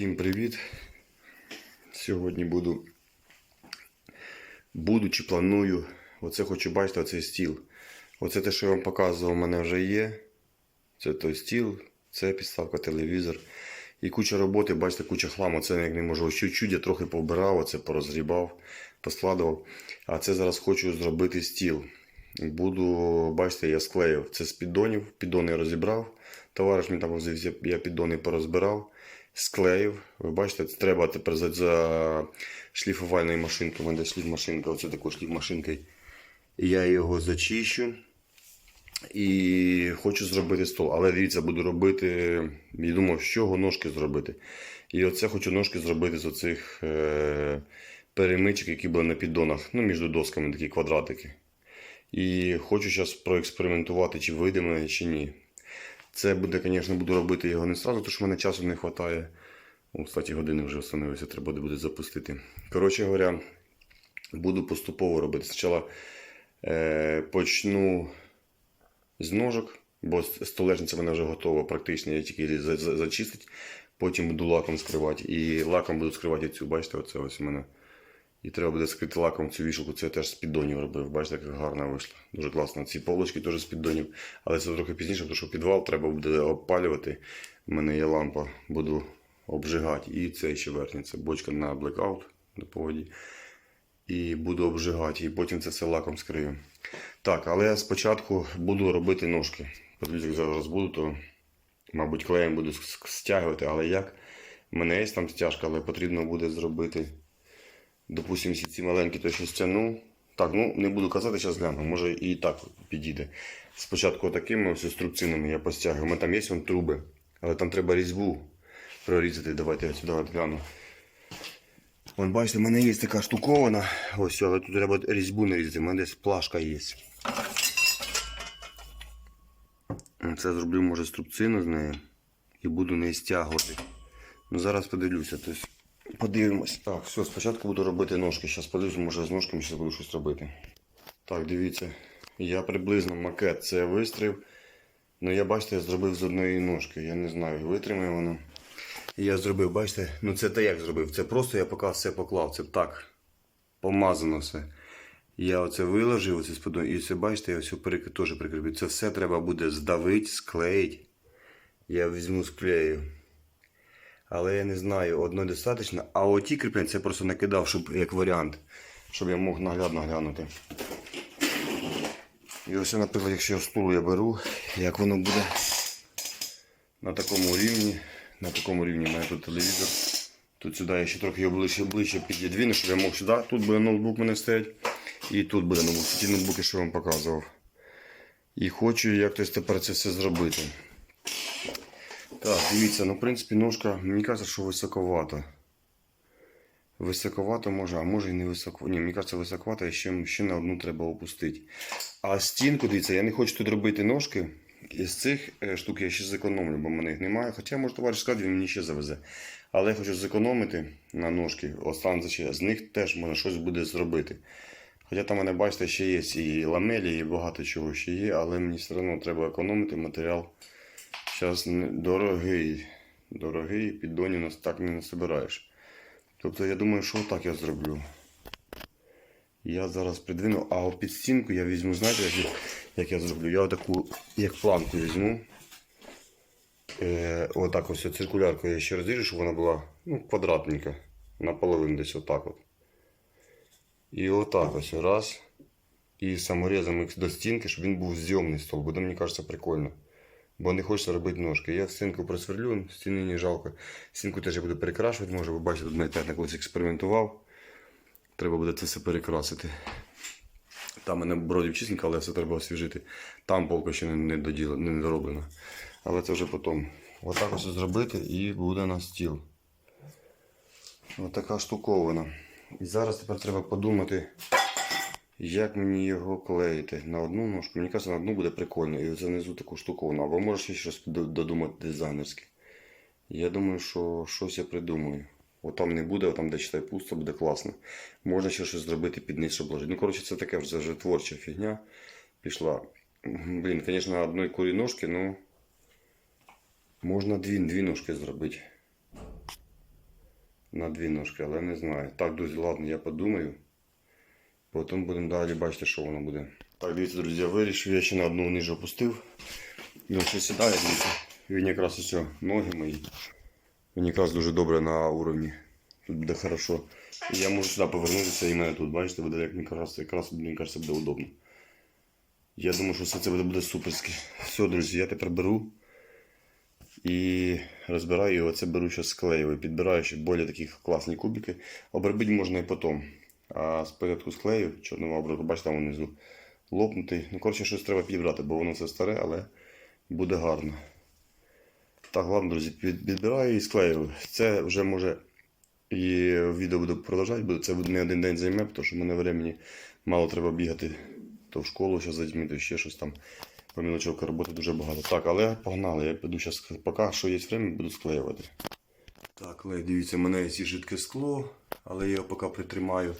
Всім привіт! Сьогодні буду, буду чи планую. Оце хочу бачити, оцей стіл. Оце те, що я вам показував, у мене вже є. Це той стіл, це підставка телевізор. І куча роботи, бачите, куча хламу. Це як не можу. Чуть-чуть я трохи повбирав, оце порозгрібав, поскладував. А це зараз хочу зробити стіл. Буду, бачите, я склеїв. Це з піддонів. Піддони розібрав. Товариш мені там я піддони порозбирав, склеїв. Ви бачите, це треба тепер за, за шліфувальною машинкою. У мене шліф-машинка, оце такою шліф-машинкою. Я його зачищу. І хочу зробити стол. Але дивіться, буду робити. Я думав, з чого ножки зробити. І оце хочу ножки зробити з оцих е, перемичок, які були на піддонах. Ну, між досками такі квадратики. І хочу зараз проекспериментувати, чи вийде мене, чи ні. Це буде, звісно, буду робити його не одразу, тому що в мене часу не вистачає. О, кстати, години вже встановилися, треба буде запустити. Коротше говоря, буду поступово робити. Спочатку е, почну з ножок, бо столешниця в мене вже готова, практично, я тільки зачистить. Потім буду лаком скривати. І лаком буду скривати цю, бачите, оце ось у мене. І треба буде скрити лаком цю вішалку. Це я теж з піддонів робив. Бачите, як гарно вийшло. Дуже класно. Ці полочки теж з піддонів. Але це трохи пізніше, тому що підвал треба буде опалювати. У мене є лампа, буду обжигати. І це ще верхня. Бочка на блекаут на поводі. І буду обжигати. І потім це все лаком скрию. Так, але я спочатку буду робити ножки. Подивіться, зараз буду, то, мабуть, клеєм буду стягувати. Але як? У мене є там стяжка, але потрібно буде зробити. Допустим, якщо ці маленькі, то ще стягну. Так, ну не буду казати, зараз гляну, може і так підійде. Спочатку такими ось струбцинами я постягую. У мене там є вон труби, але там треба різьбу прорізати. Давайте я сюди гляну. Вон, бачите, в мене є така штукована. Ось, але тут треба різьбу нарізати. У мене десь плашка є. Це зроблю, може, струбцину з нею і буду неї стягувати. Ну зараз подивлюся. Тобто, подивимось. Так, все, спочатку буду робити ножки. Зараз подивлюся, може з ножками зараз буду щось робити. Так, дивіться. Я приблизно макет це вистрів. Ну я бачите, я зробив з одної ножки. Я не знаю, витримає воно. Я зробив, бачите, ну це те як зробив. Це просто я поки все поклав. Це так. Помазано все. Я оце виложив, оце сподо... і це бачите, я все перек... теж прикріпив. Це все треба буде здавити, склеїти. Я візьму склею. Але я не знаю, одно достатньо. А оті кріплення це просто накидав, щоб як варіант, щоб я мог наглядно глянути. І ось, наприклад, якщо стул я беру, як воно буде на такому рівні. На такому рівні у мене тут телевізор. Тут сюди я ще трохи його ближче, ближче під'єдвину, щоб я мог сюди. Тут буде ноутбук мене стоять. І тут буде ноутбук. Ті ноутбуки, що я вам показував. І хочу якось тепер це все зробити. Так, дивіться, ну в принципі ножка, мені кажеться, що високовато. Високовато може, а може і не високо. Ні, мені кажеться, високовато, і ще, ще на одну треба опустити. А стінку, дивіться, я не хочу тут робити ножки. Із цих е, штук я ще зекономлю, бо в мене їх немає. Хоча, може, товариш сказати, він мені ще завезе. Але я хочу зекономити на ножки, останеться. З них теж можна щось буде зробити. Хоча там мене, бачите, ще є і ламелі, і багато чого ще є, але мені все одно треба економити матеріал. Зараз дорогий. Дорогий, піддоні нас так не насобираєш. Тобто я думаю, що так я зроблю. Я зараз придвину, а під стінку я візьму, знаєте, як, я- зроблю? Я отаку, як планку візьму. Е, отак ось циркулярку я ще розріжу, щоб вона була ну, квадратненька. Наполовину десь отак от. І отак ось раз. І саморезом їх до стінки, щоб він був зйомний стол. Буде, мені кажеться, прикольно. Бо не хочеться робити ножки. Я стінку просверлю, стіни не жалко. Стінку теж я буду перекрашувати, може ви бачите, тут я колись експериментував. Треба буде це все перекрасити. Там мене бродів чистенько, але все треба освіжити. Там полка ще не, доділа, не дороблена. Але це вже потім. Отак ось зробити і буде на стіл. Отака штуковина. І зараз тепер треба подумати, як мені його клеїти. На одну ножку. Мені кажеться, на одну буде прикольно. І занизу таку штуковину. Або може ще щось додумати дизайнерське. Я думаю, що щось я придумаю. От там не буде, там де читай пусто, буде класно. Можна ще щось зробити під низ, щоб. Ну, коротше, це таке вже, вже творча фігня пішла. Блін, звісно, на одної курі ножки, ну можна дві, дві ножки зробити. на дві ножки, але не знаю. Так, друзі, ладно, я подумаю. Потім будемо далі бачити, що воно буде. Так, дивіться, друзі, вирішив, я ще на одну ниже опустив. Він ще сідає, дивіться. Він якраз ось ноги мої. Він якраз дуже добре на уровні. Тут буде хорошо. І я можу сюди повернутися і мене тут, бачите, буде як мені кажеться, якраз мені кажеться, буде удобно. Я думаю, що все це буде, буде суперське. Все, друзі, я тепер беру і розбираю і оце беру зараз склеюю. Підбираю ще більш такі класні кубики. Обробити можна і потім. А спочатку склею чорним обробку, бачите, там внизу лопнутий. Ну, коротше, щось треба підібрати, бо воно все старе, але буде гарно. Так, ладно, друзі, підбираю і склею. Це вже може і відео буду продовжувати, бо це не один день займе, тому що в мене времени мало треба бігати то в школу зараз задьми, то ще щось там. По мілочовки роботи дуже багато. Так, але погнали. Я піду зараз, поки що є время, буду склеювати. Так, клей, дивіться, в мене є жидке скло, але я його поки притримаю.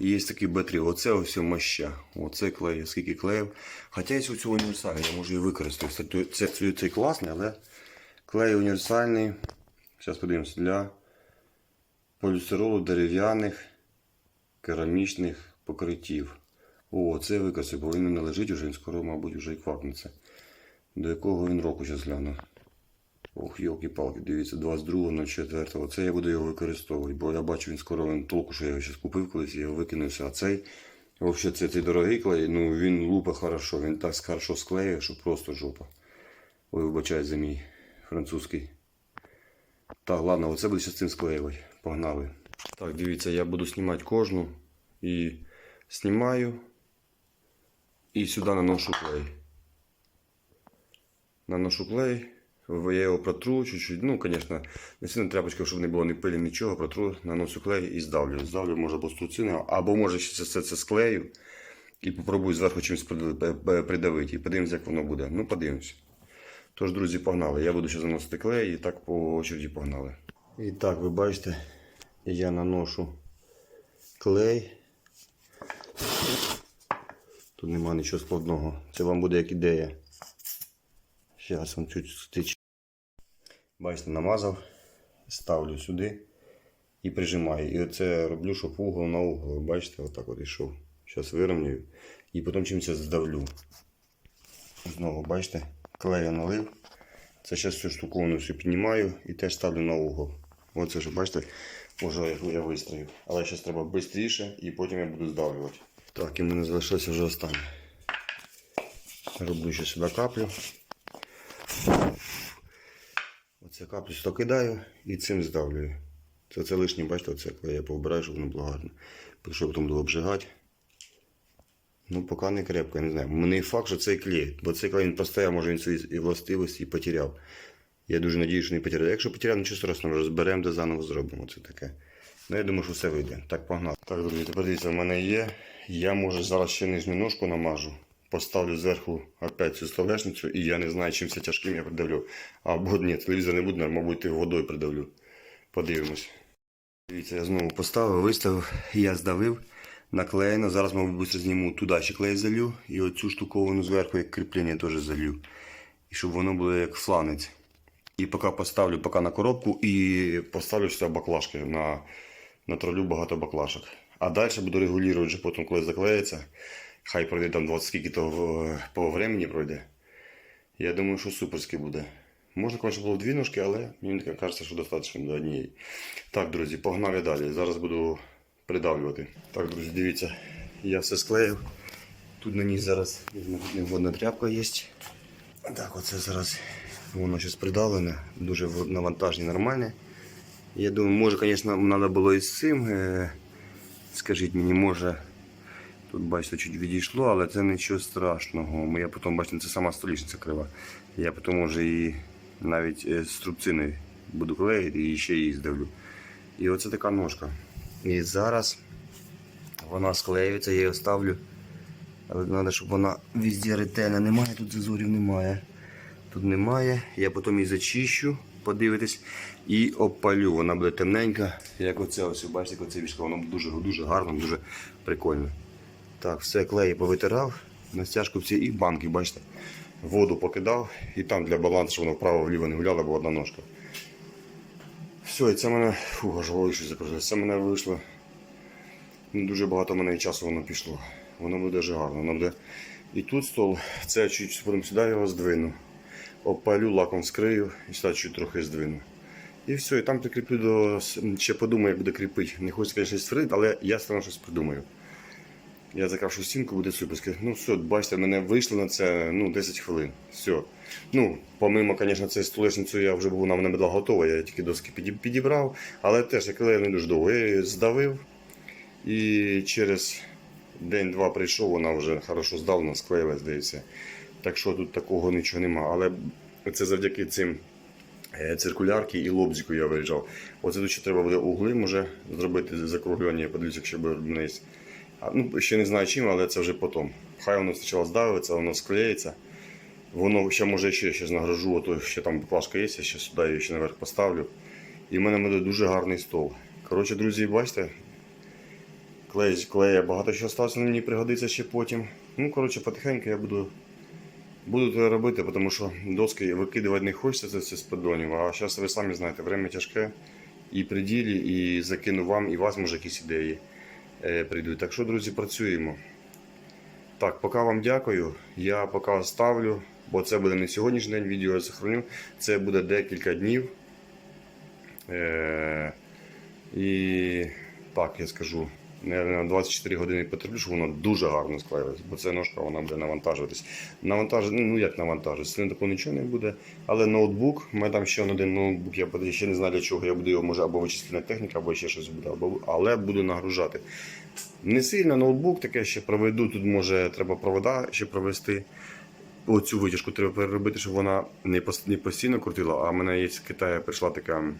І є такий Б3. Оце ось моща. Оце клей, скільки клеїв. Хоча є цього універсальний, я можу і використати. Кстати, Це, це, класний, але клей універсальний. Зараз подивимося, для полістиролу дерев'яних керамічних покриттів. О, це використаю, бо він не лежить уже, він скоро, мабуть, вже і квакнеться. До якого він року зараз гляну. Ох, йолки-палки, дивіться, 22.04. Це я буду його використовувати, бо я бачу, він скоро він толку, що я його зараз купив колись, я його викинувся. А цей, взагалі, це цей дорогий клей, ну він лупа хорошо, він так хорошо склеює, що просто жопа. Ой, вибачай за мій французький. Так, ладно, оце буду зараз цим склеювати. Погнали. Так, дивіться, я буду знімати кожну і знімаю. І сюди наношу клей. Наношу клей. Я його протру чуть-чуть. Ну, звісно, не сильно тряпочка, щоб не було ні пилі, нічого. Протру, наношу клей і здавлю. Здавлю, може, або струсиною, або може ще все це склею. І попробую зверху чимось придавити. І подивимося, як воно буде. Ну, подивимося. Тож, друзі, погнали. Я буду ще заносити клей і так по очереді погнали. І так, ви бачите, я наношу клей. Тут нема нічого складного. Це вам буде як ідея. Зараз вам чуть стич. Бачите, намазав, ставлю сюди і прижимаю. І оце роблю, щоб угол на угол. Бачите, отак от ішов. Зараз вирівнюю і потім чимось здавлю. Знову, бачите, клею налив. Це зараз цю штуковину всю піднімаю і теж ставлю на угол. Оце ж, бачите, вже я- я вистроїв. Але зараз треба швидше і потім я буду здавлювати. Так, і мене залишилося вже останнє. Роблю ще сюди каплю. Оце каплю кидаю і цим здавлюю. Це, це лишнє, бачите, оце коли я повбираю, щоб воно було гарно. Якщо потім буду обжигати. Ну, поки не крепко, я не знаю. Мені факт, що цей клей. Бо цей клей він постояв, може він свої властивості і потеряв. Я дуже надіюся, що не потеряв. Якщо потеряв, нічого страшного, розберемо, де заново зробимо. Це таке. Ну, я думаю, що все вийде. Так, погнали. Так, друзі, тепер дивіться, в мене є. Я може зараз ще нижню ножку намажу. Поставлю зверху опять цю столешницю і я не знаю, чим це тяжким я придавлю. Або ні, телевізор не буде, мабуть, водою придавлю. Подивимось. Дивіться, я знову поставив, виставив, я здавив, наклеєно. Зараз, мабуть, зніму туди ще клей залью і оцю штуковину зверху, як кріплення, теж залью. І щоб воно було як фланець. І поки поставлю поки на коробку і поставлю сюди баклажки. На, натравлю багато баклажок. А далі буду регулювати вже потім, коли заклеїться. Хай пройде там 20 скільки то е, по времени пройде. Я думаю, що суперськи буде. Можна, конечно, було дві ножки, але мені кажеться, що достатньо до однієї. Так, друзі, погнали далі. Зараз буду придавлювати. Так, друзі, дивіться, я все склеїв. Тут на ній зараз неводна тряпка є. Так, оце зараз воно щось придавлене, дуже навантаження нормальне. Я думаю, може, звісно, треба було і з цим. е, Скажіть мені, може. Тут, бачите, чуть відійшло, але це нічого страшного. Я потім, бачите, це сама столішниця крива. Я потім може і навіть е, з трубциною буду клеїти і ще її здавлю. І оце така ножка. І зараз вона склеюється, я її ставлю. Але треба, щоб вона везде ретельно. Немає, тут зазорів немає. Тут немає. Я потім її зачищу, подивитись, і опалю. Вона буде темненька, як оце ось, бачите, оце вішка, воно дуже, дуже гарно, дуже прикольно. Так, все, клей повитирав, на стяжку всі і банки, бачите. Воду покидав і там для балансу, щоб воно вправо-вліво не гуляло, бо одна ножка. Все, і це мене. Фу, аж голові щось закрутилось. Це мене вийшло. Ну, дуже багато мене і часу воно пішло. Воно буде дуже гарно. Воно буде. І тут стол, це чуть потім сюди його здвину. Обпалю, лаком скрию і сюди чуть трохи здвину. І все, і там прикріплю до. Ще подумаю, як буде кріпити. Не хочу, звісно, сфрити, але я все одно щось придумаю. Я закрашу стінку, буде суперське. Ну все, бачите, мене вийшло на це ну, 10 хвилин. Все. Ну, помимо, звісно, цієї столешницю я вже був, вона мене була готова, я тільки доски підібрав, але теж я не дуже довго. Я її здавив і через день-два прийшов, вона вже хорошо здавна, склеїлась, здається. Так що тут такого нічого нема. Але це завдяки цим е, циркулярки і лобзику я виїжджав. Оце тут ще треба буде угли може зробити закруглені, я подивлюся, якщо буде вниз. Ну, ще не знаю чим, але це вже потім. Хай воно спочатку здавиться, воно склеїться. Воно ще може ще награжу, а то ще там плашка є, я ще сюди її ще наверх поставлю. І в мене буде дуже гарний стол. Коротше, друзі, бачите, клей, клея багато що осталось, мені пригодиться ще потім. Ну, коротше, потихеньку я буду, буду це робити, тому що доски викидувати не хочеться це з поддонів. А зараз ви самі знаєте, время тяжке і при ділі, і закину вам, і вас може якісь ідеї прийдуть. Так що, друзі, працюємо. Так, поки вам дякую. Я поки ставлю, бо це буде не сьогоднішній день, відео я сохраню. Це буде декілька днів. Е, і так, я скажу, наверное, 24 години потерплю, щоб воно дуже гарно склеїлось, бо це ножка вона буде навантажуватись. Навантаж... Ну як? Сильно такого нічого не буде. Але ноутбук, у мене там ще один ноутбук, я ще не знаю для чого. Я буду його може або вичислена техніка, або ще щось буде, або... але буду нагружати. Не сильно ноутбук, таке ще проведу. Тут може треба провода ще провести. Оцю витяжку треба переробити, щоб вона не постійно крутила, а в мене є з Китаю прийшла така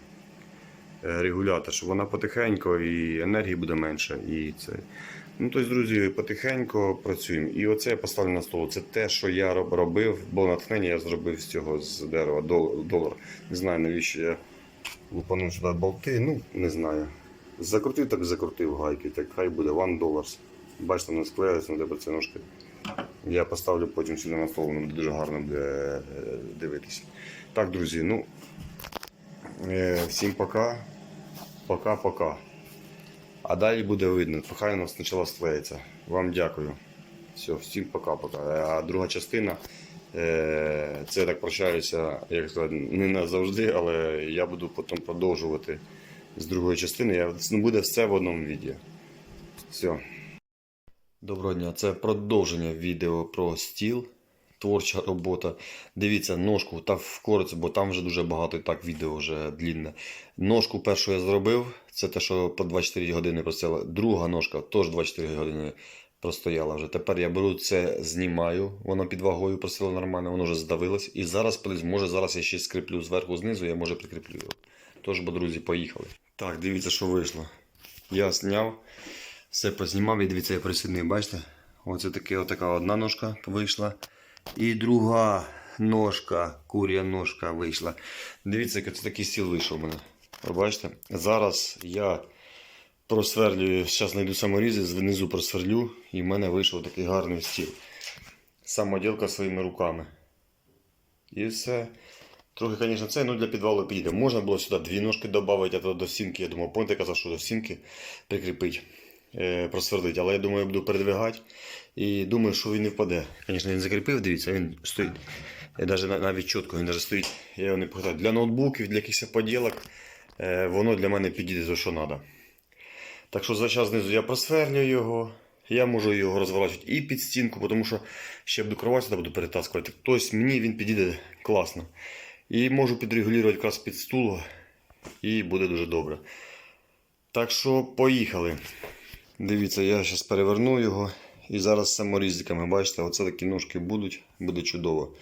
регулятор, щоб вона потихеньку і енергії буде менше. І це. Ну, тобто, друзі, потихеньку працюємо. І оце я поставлю на стол. Це те, що я робив, було натхнення, я зробив з цього з дерева долар. Не знаю, навіщо я лупанув сюди болти, ну не знаю. Закрутив, так закрутив гайки, так хай буде one dollars. Бачите, воно склеїться, воно буде ножки. Я поставлю потім сюди на стол, буде дуже гарно буде е, дивитися. Так, друзі, ну е, всім пока. Пока-пока. А далі буде видно. Хай воно спочатку склеїться. Вам дякую. Все, всім пока-пока. А друга частина. е, Це я так прощаюся, як сказати, не назавжди, але я буду потім продовжувати з другої частини. Ну, буде все в одному відео. Все. Доброго дня, це продовження відео про стіл. Творча робота. Дивіться, ножку та вкоротце, бо там вже дуже багато так відео вже длінне. Ножку першу я зробив, це те, що по 24 години простояла. Друга ножка теж 24 години простояла вже. Тепер я беру це, знімаю, воно під вагою простояло нормально, воно вже здавилось. І зараз, може зараз я ще скріплю зверху знизу, я може прикріплю його. Тож, бо, друзі, поїхали. Так, дивіться, що вийшло. Я зняв, все познімав і дивіться, я присідний, бачите? Оце таке, отака одна ножка вийшла. І друга ножка, куря ножка вийшла. Дивіться, це такий стіл вийшов у мене. Бачите? Зараз я просверлюю, зараз знайду саморізи, знизу просверлю, і в мене вийшов такий гарний стіл. Самоділка своїми руками. І все. Трохи, звісно, це ну, для підвалу підійде. Можна було сюди дві ножки додати, а то до стінки, я думав, помните, казав, що до стінки прикріпити, е, просверлити. Але я думаю, я буду передвигати. І думаю, що він не впаде. Звісно, він закріпив, дивіться, він стоїть. Навіть, навіть чітко, він навіть стоїть. Я його не погадаю. Для ноутбуків, для якихось поділок, е, воно для мене підійде за що треба. Так що зараз знизу я просверлюю його. Я можу його розворачувати і під стінку, тому що ще буду кровать сюди буду перетаскувати. Тобто мені він підійде класно. І можу підрегулювати якраз під стул, і буде дуже добре. Так що поїхали. Дивіться, я зараз переверну його. І зараз саморізиками, бачите, оце такі ножки будуть, буде чудово.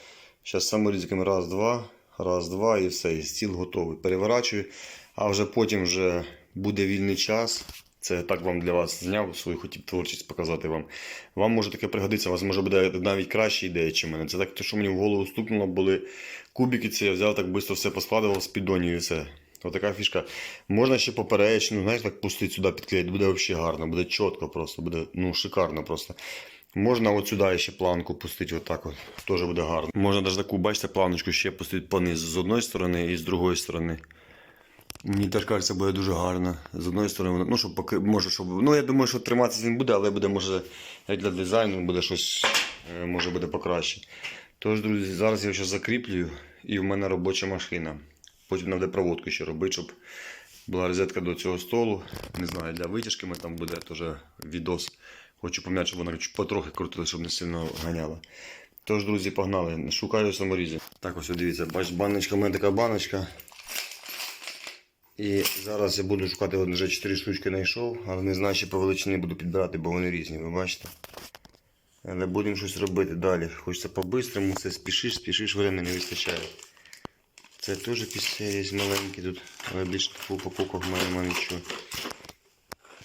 Зараз саморізиками раз, два, раз, два і все, і стіл готовий. Переворачую, а вже потім вже буде вільний час. Це так вам для вас зняв, свою хотів творчість показати вам. Вам може таке пригодиться, у вас може буде навіть краща ідея, в мене. Це так, те, що мені в голову стукнуло, були кубики, це я взяв так швидко все поскладував з піддонів і все. Отака фішка. Можна ще поперечну, знаєш, так пустити сюди підклеїти, буде взагалі гарно, буде чітко просто, буде ну, шикарно просто. Можна от сюди ще планку пустити, отак от, теж буде гарно. Можна навіть таку, бачите, планочку ще пустити понизу з одної сторони і з другої сторони. Мені теж кажеться, буде дуже гарно. З одної сторони, ну, щоб поки, може, щоб. Ну, я думаю, що триматися він буде, але буде, може, як для дизайну, буде щось, е, може буде покраще. Тож, друзі, зараз я ще закріплюю, і в мене робоча машина. Потім треба проводку ще робити, щоб була розетка до цього столу. Не знаю, для витяжки ми там буде теж відос. Хочу пом'яти, щоб вона потрохи крутила, щоб не сильно ганяла. Тож, друзі, погнали. Шукаю саморізи. Так, ось дивіться, бач, баночка, в мене така баночка. І зараз я буду шукати, от вже 4 штучки знайшов, але не знаю, ще по величині буду підбирати, бо вони різні, ви бачите. Але будемо щось робити далі. Хочеться по-бистрому, це спішиш, спішиш, времени не вистачає. Це теж є маленькі тут, але більше по в мене нічого.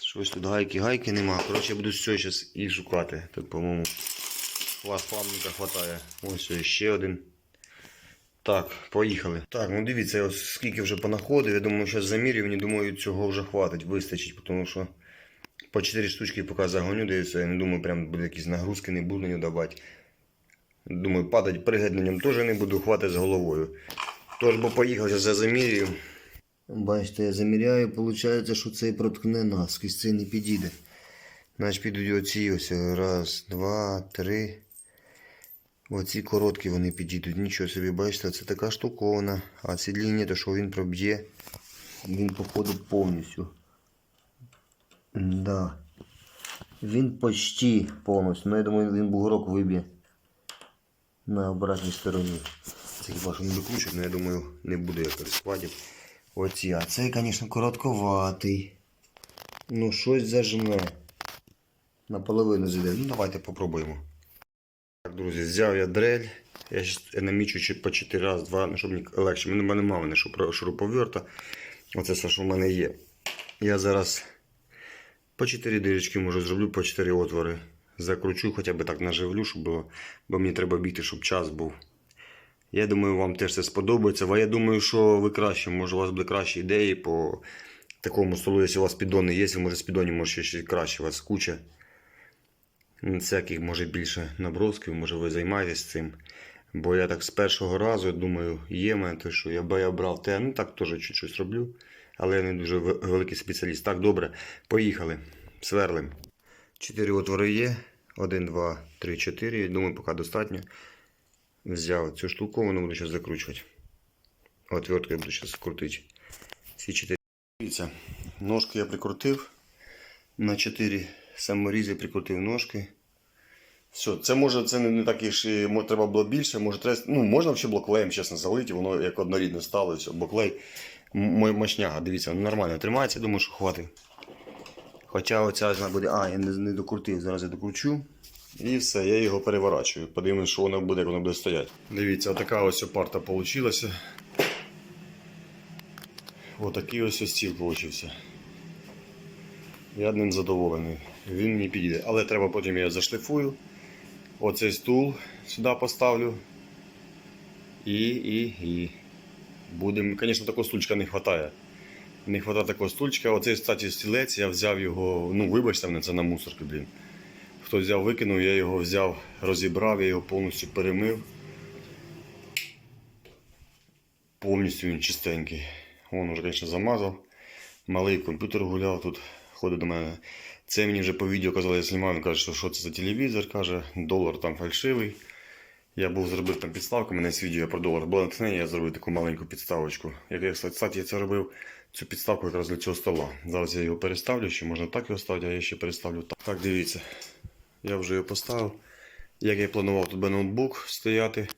Щось тут гайки, гайки нема. Коротше, я буду все зараз і шукати. Тут, по-моєму, хват пламника хватає. Ось ще один. Так, поїхали. Так, ну дивіться, я ось скільки вже понаходив. Я думаю, зараз замірю, мені думаю, цього вже хватить, вистачить, тому що по 4 штучки поки загоню, дивіться, я не думаю, прям буде якісь нагрузки, не буду нього давати. Думаю, на ньому теж не буду, хватить з головою. Тож, бо поїхав, зараз я замірюю. Бачите, я заміряю, виходить, що цей проткне наскрізь, цей не підійде. Значить підуть оці ось. Раз, два, три. Оці короткі вони підійдуть. Нічого собі, бачите, це така штукована. А ці длинні, то що він проб'є, він походить повністю. Да. Він почти повністю. Ну, я думаю, він бугорок виб'є на обратній стороні. Це хіба що не докручують, але я думаю, не буде я перескладів. Оці, а цей, звісно, коротковатий. Ну, щось зажме. Наполовину зійде. Ну, давайте попробуємо. Так, друзі, взяв я дрель. Я зараз намічу по 4 раз, два, ну, щоб мені легше. Мене немає мене шуруп- шуруповерта. Оце все, що в мене є. Я зараз по 4 дирочки можу зроблю, по 4 отвори. Закручу, хоча б так наживлю, щоб було, бо мені треба бігти, щоб час був. Я думаю, вам теж це сподобається. А я думаю, що ви краще, може у вас буде кращі ідеї по такому столу, якщо у вас піддони є, може з піддонів може ще, ще краще, у вас куча. Всяких може більше набросків, може ви займаєтесь цим. Бо я так з першого разу думаю, є мене те, що я, б- я брав те, ну так теж щось роблю. Але я не дуже великий спеціаліст. Так, добре, поїхали. Сверлим. Чотири отвори є. Один, два, три, чотири. Думаю, поки достатньо. Взяв цю штуку, воно буду зараз закручувати. Отверткою буду зараз крутити. Всі чотири. Ножки я прикрутив. На 4 саморізи прикрутив ножки. Все, це може це не, не так і і, треба було більше, може треба. Ну, можна взагалі блоклеєм, чесно, залити, воно як однорідне стало, все, блоклей мощняга, дивіться, нормально тримається, думаю, що хватить. Хоча оця буде. А, я не, не докрутив, зараз я докручу. І все, я його переворачую. Подивимось, що воно буде, як воно буде стояти. Дивіться, така ось опарта вийшла. Отакий ось ось стіл вийшов. Я ним задоволений. Він мені підійде. Але треба потім я його зашлифую. Оцей стул сюди поставлю. І, і, і. Будемо. Звісно, такого стульчика не вистачає. Не вистачає такого стульчика. Оцей, кстати, стілець, я взяв його. Ну, вибачте мене, це на мусорки, блін. Хто взяв, викинув, я його взяв, розібрав, я його повністю перемив. Повністю він чистенький. Вон уже, звісно, замазав. Малий комп'ютер гуляв тут, ходить до мене. Це мені вже по відео казали, я знімав, він каже, що, що це за телевізор, каже, долар там фальшивий. Я був зробив там підставку, мене з відео про долар було натхнення, я зробив таку маленьку підставочку. Як я, кстати, я це робив цю підставку якраз для цього стола. Зараз я його переставлю, ще можна так його ставити, а я ще переставлю так. Так, дивіться. Я вже його поставив. Як я планував, тут буде ноутбук стояти.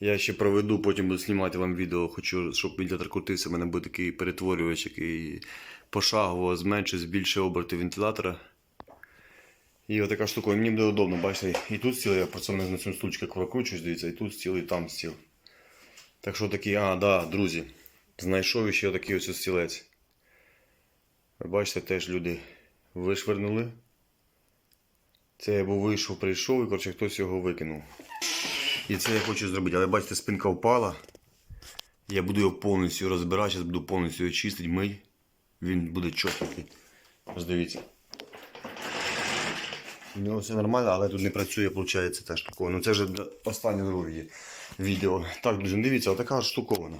Я ще проведу, потім буду знімати вам відео. Хочу, щоб вентилятор крутився. У мене буде такий перетворювач, який пошагово зменшить, збільшує оберти вентилятора. І отака штука, мені буде удобно, бачите, і тут стіл, я просто на цьому стульчику прокручуюсь, дивіться, і тут стіл, і там стіл. Так що такий, а, да, друзі, знайшов ще такий ось стілець. Бачите, теж люди вишвернули. Це я був вийшов, прийшов і коротше, хтось його викинув. І це я хочу зробити. Але бачите, спинка впала. Я буду його повністю розбирати, зараз буду повністю його чистити, мий. Він буде чотенький. Ось. У нього все нормально, але тут не працює, виходить, та штукована. Ну це вже останнє друге відео. Так, друзі, дивіться, отака от штукована.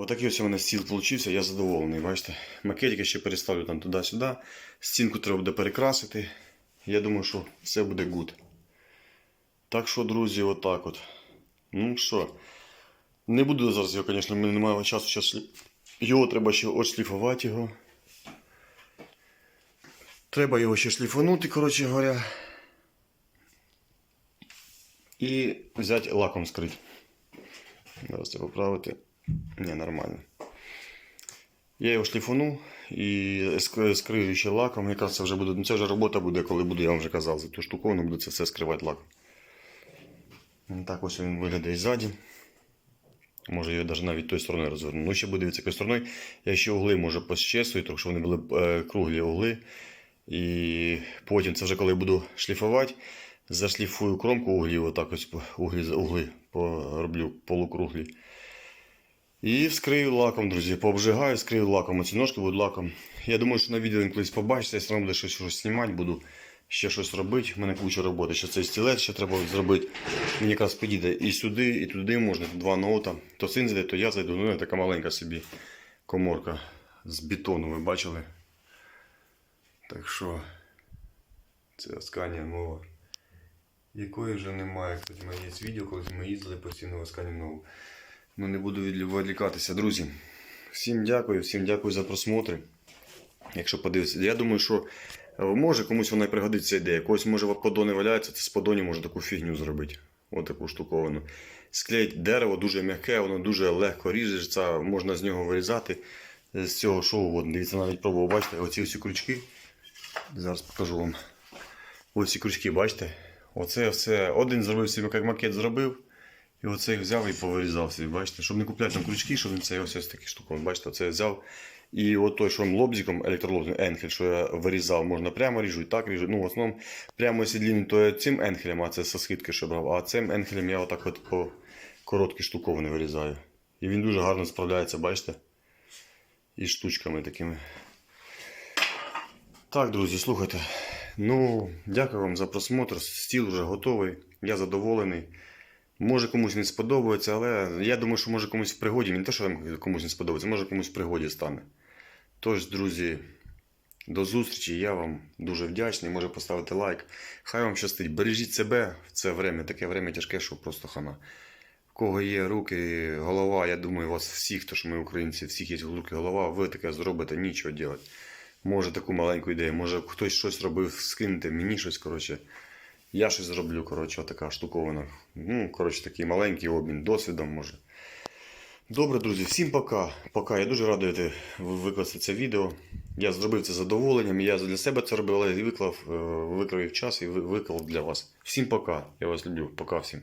Отакий ось у мене стіл получився, я задоволений. Бачите, макетики ще переставлю там туди-сюди. Стінку треба буде перекрасити. Я думаю, що все буде гуд. Так що, друзі, отак от. Ну що, не буду зараз його, звісно, в мене немає часу. Шлі- Його треба ще отшліфувати його. Треба його ще шліфанути, коротше говоря. І взяти лаком скрити. Зараз це поправити. Ні, нормально. Я його шліфану і скрию ще лаком. Якраз це вже буде. Ну, це вже робота буде, коли буду, я вам вже казав, за ту штуковину буду це все скривати лаком. Так ось він виглядає ззаді. Може я навіть навіть тої сторони розверну. Ну, ще буде від якої сторони. Я ще угли може пощесую, тому що вони були е, круглі угли. І потім це вже коли буду шліфувати, зашліфую кромку углів, отак ось углі, угли пороблю полукруглі. І вскрию лаком, друзі. Пообжигаю, скрию лаком. Оці ножки будуть лаком. Я думаю, що на відео він колись побачите, я все одно буду щось, щось знімати, буду ще щось робити. У мене куча роботи. Ще цей стілець ще треба зробити. Мені якраз підійде і сюди, і туди можна. Два ноута. То син зайде, то я зайду. Ну, така маленька собі коморка з бетону, ви бачили? Так що це Асканія мова. Якої вже немає. Кстати, в мене є відео, коли ми їздили постійно в Асканію нову. Ну не буду відволікатися, друзі. Всім дякую, всім дякую за просмотри. Якщо подивитися, я думаю, що е, може комусь вона і пригодиться ідея. Когось може подони валяється, це з подоні може таку фігню зробити. Ось таку штуковину. Склеїть дерево дуже м'яке, воно дуже легко ріжеться, можна з нього вирізати з цього що угодно. Дивіться, навіть пробував, бачите, оці всі крючки. Зараз покажу вам. Ось ці крючки, бачите? Оце все. Один зробив собі, як макет зробив. І оце їх взяв і повирізав собі, бачите, щоб не купляти там крючки, щоб він це ось ось такі штуки. Бачите, оце я взяв. І от той, що лобзиком, електролобзиком, енхель, що я вирізав, можна прямо ріжу, і так ріжу. Ну, в основному прямо сідлінні, то я цим енхелем, а це со скидки, що брав. А цим енхелем я отак от по короткі штуковини вирізаю. І він дуже гарно справляється, бачите? Із штучками такими. Так, друзі, слухайте. Ну, дякую вам за просмотр. Стіл вже готовий. Я задоволений. Може комусь не сподобається, але я думаю, що може комусь в пригоді. Не те, що комусь не сподобається, може комусь в пригоді стане. Тож, друзі, до зустрічі. Я вам дуже вдячний. Може поставити лайк. Хай вам щастить. Бережіть себе в це время. Таке время тяжке, що просто хана. В кого є руки, голова, я думаю, у вас всіх, то що ми українці, всіх є руки, голова, ви таке зробите, нічого робити. Може таку маленьку ідею, може хтось щось робив, скиньте мені щось, коротше. Я щось зроблю, коротше, така штуковина. Ну, коротше, такий маленький обмін досвідом може. Добре, друзі, всім пока. Пока. Я дуже радий викласти це відео. Я зробив це задоволенням. Я для себе це робив, але виклав, е, час і виклав для вас. Всім пока. Я вас люблю. Пока всім.